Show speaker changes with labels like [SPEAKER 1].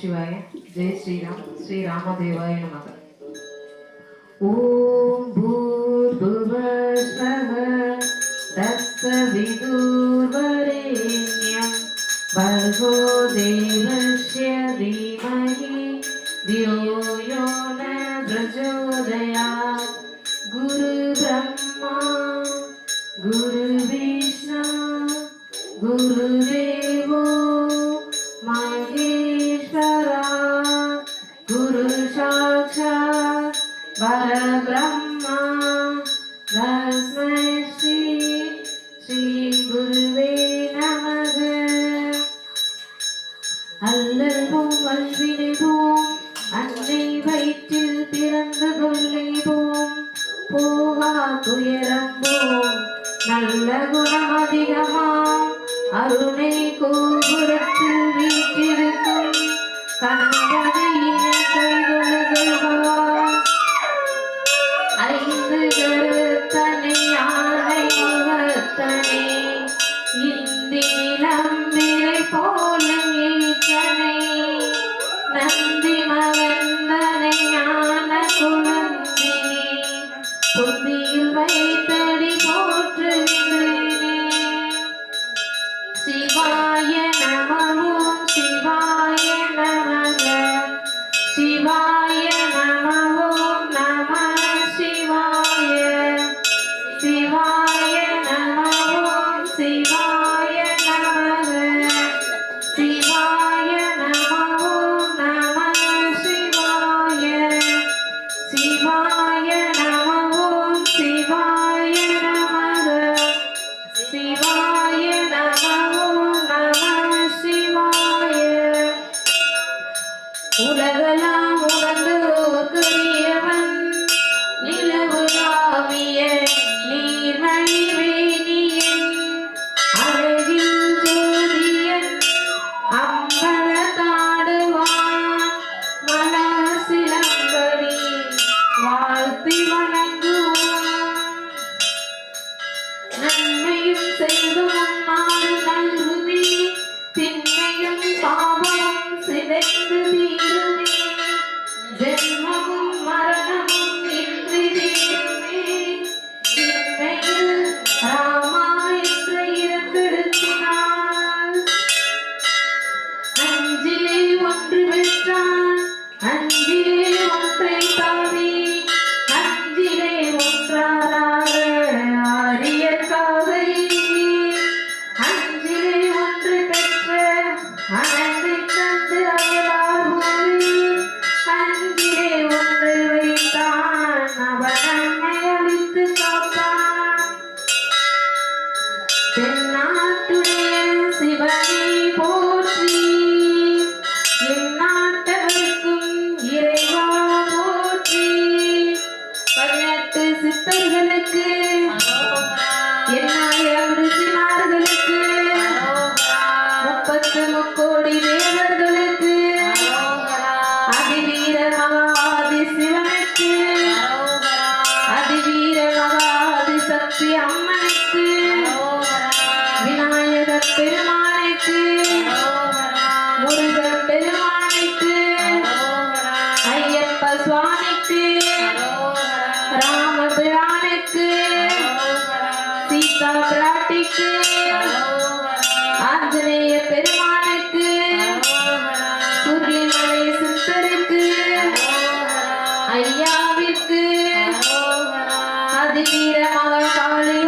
[SPEAKER 1] शिवाय। जय श्रीराम। श्रीरामदेवाय नमः। ॐ भूर्भुवस्वः दत्तविदुर्वरेण्यं भर्गो देवस्य धीमहि धियो यो न प्रचोदयात् गुरुब्रह्मा, गुरु பரபிரம்மா தஸ்மை ஸ்ரீ ஸ்ரீ குருவே நமக. அல்லல் போம் வல்வினை போம் அன்னை வயிற்றில் பிறந்த கொள்ளை போம் போகா துயரம் நல்ல குணம் அதிகமாம் அருணை கோபுரத்தில் வீட்டிருக்கும் கணபதியினை கைதோ Jesus. வாழ்த்தி வணங்குவான். நன்மையும் செய்து முன்னாள் நல்குமே. திண்மையும் பாவமும் சிதைந்து தீருமே. ஜென்மமும் மரணமும் இன்றி தீருமே. திண்மையில் ராமா என்று இரண்டெடுத்தினாள். அஞ்சிலே ஒன்று பெற்றான். அஞ்சிலே ஒன்றை தாவி. தென்னாட்டுடைய சிவனை போற்றி எந்நாட்டவர்க்கும் இறைவா போற்றி. பதினெட்டு சித்தர்களுக்கு எண்ணாயிரம் ரிஷிமார்களுக்கு முப்பத்து முக்கோடி தேவர்களுக்கு பெருமானுக்கு முருகன் பெருமானுக்கு. ஐயப்ப சுவாமிக்கு. ராமபிரானுக்கு சீதா பிராட்டிக்கு. ஆஞ்சநேய பெருமானுக்கு. சூரியமலை சித்தருக்கு. ஐயாவிற்கு. அதிவீர மகாகாளி